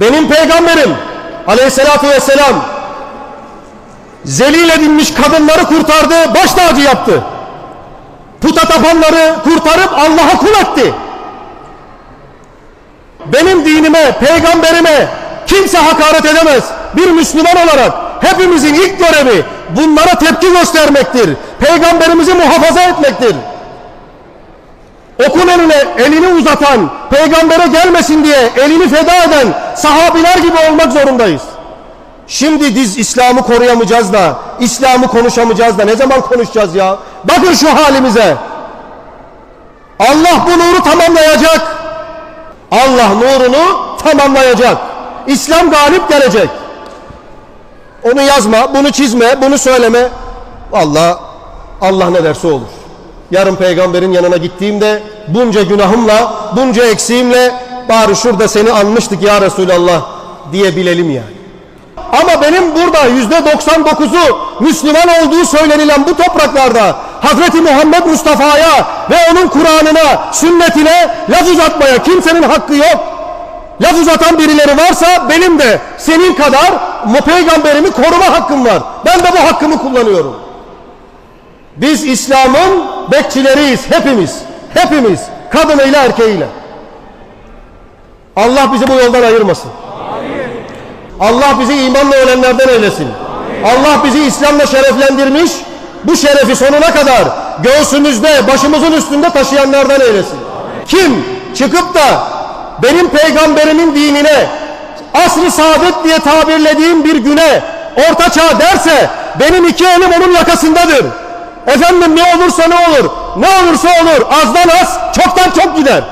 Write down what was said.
Benim peygamberim aleyhissalatü vesselam zelil edilmiş kadınları kurtardı, baş tacı yaptı. Puta tapanları kurtarıp Allah'a kul etti. Benim dinime, peygamberime kimse hakaret edemez. Bir Müslüman olarak hepimizin ilk görevi bunlara tepki göstermektir. Peygamberimizi muhafaza etmektir. Okul önüne elini uzatan, peygambere gelmesin diye elini feda eden sahabiler gibi olmak zorundayız. Şimdi biz İslam'ı koruyamayacağız da, İslam'ı konuşamayacağız da ne zaman konuşacağız ya? Bakın şu halimize. Allah bu nuru tamamlayacak. Allah nurunu tamamlayacak. İslam galip gelecek. Onu yazma, bunu çizme, bunu söyleme. Vallahi Allah ne derse olur. Yarın peygamberin yanına gittiğimde bunca günahımla, bunca eksiğimle bari şurada seni anmıştık ya Resulallah diyebilelim yani. Ama benim burada yüzde 99'u Müslüman olduğu söylenilen bu topraklarda Hazreti Muhammed Mustafa'ya ve onun Kur'an'ına, sünnetine laf uzatmaya kimsenin hakkı yok. Laf uzatan birileri varsa benim de senin kadar peygamberimi koruma hakkım var. Ben de bu hakkımı kullanıyorum. Biz İslam'ın bekçileriyiz hepimiz. Hepimiz kadınıyla erkeğiyle. Allah bizi bu yoldan ayırmasın. Allah bizi imanla ölenlerden eylesin. Allah bizi İslam'la şereflendirmiş, bu şerefi sonuna kadar göğsümüzde, başımızın üstünde taşıyanlardan eylesin. Kim çıkıp da benim peygamberimin dinine, asr-ı saadet diye tabirlediğim bir güne, orta çağ derse, benim iki elim onun yakasındadır. Efendim ne olursa ne olur, ne olursa olur, azdan az, çoktan çok gider.